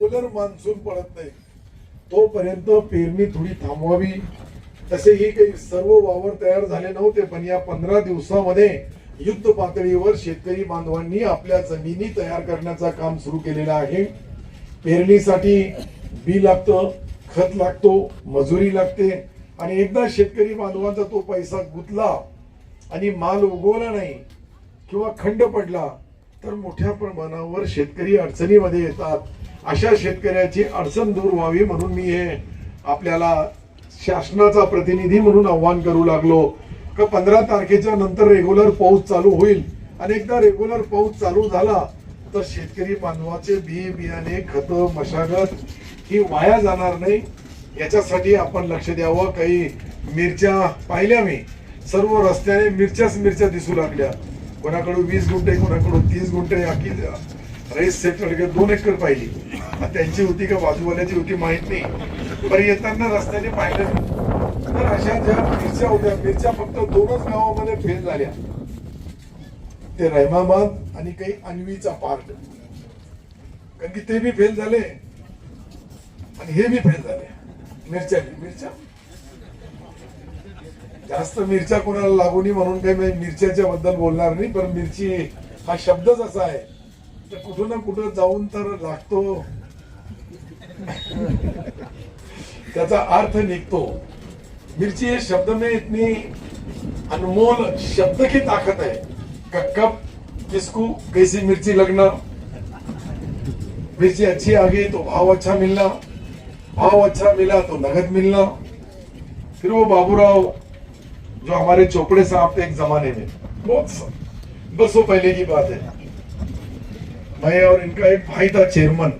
Regular monsoon पडत नाही. तोपर्यंत पेरणी थोडी थांबवावी. तसेही काही सर्व वावर तयार झाले नव्हते पण या पंधरा दिवसामध्ये युद्ध पातळीवर शेतकरी बांधवांनी आपल्या जमिनी तयार करण्याचं काम सुरू केलेलं आहे. पेरणीसाठी बी लागतं खत लागतो मजुरी लागते आणि एकदा शेतकरी बांधवांचा तो पैसा गुतला आणि माल उगवला नाही किंवा खंड पडला तर मोठ्या प्रमाणावर शेतकरी अडचणीमध्ये येतात. अशा शेतकऱ्याची अडचण दूर व्हावी म्हणून मी हे आपल्याला शासनाचा प्रतिनिधी म्हणून आव्हान करू लागलो. का पंधरा तारखेच्या नंतर रेग्युलर पाऊस चालू होईल. आणि एकदा रेग्युलर पाऊस चालू झाला तर शेतकरी बांधवाचे बी बियाणे खत मशागत ही वाया जाणार नाही. याच्यासाठी आपण लक्ष द्यावं. काही मिरच्या पाहिल्या मी. सर्व रस्त्याने मिरच्याच मिरच्या दिसू लागल्या. कोणाकडून वीस गुंठे कोणाकडून तीस गुंठे आखी रेस सेट दोन एकर पाहिली. त्यांची होती का बाजूवाल्याची होती माहीत नाही. पण येताना रस्त्याने पाहिलं. तर अशा ज्या मिरच्या होत्या मिरच्या फक्त दोनच गावामध्ये फेल झाल्या. ते रहमाबाद आणि काही अन्वीचा पार्ट कारण की ते बी फेल झाले. आणि हे बी फेल झाले. मिरच्या मिरच्या. जास्त मिरच्या कोणाला लागू नये म्हणून काही मी मिरच्याच्या बद्दल बोलणार नाही पण मिरची हा शब्दच असा आहे. तर कुठं ना कुठं जाऊन तर लागतो. त्याचा अर्थ निघतो. मिर्ची हे शब्द में इतनी अनमोल शब्द की ताकत है कप कब किसको कैसी मिर्ची लगना. मिर्ची अच्छी आ गई तो भाव अच्छा मिलना. भाव अच्छा मिला तो नगद मिलना. फिर वो बाबूराव जो हमारे चोपड़े साहब थे एक जमाने में। बहुत बरसों पहले की बात है। मैं और इनका एक भाई था चेयरमैन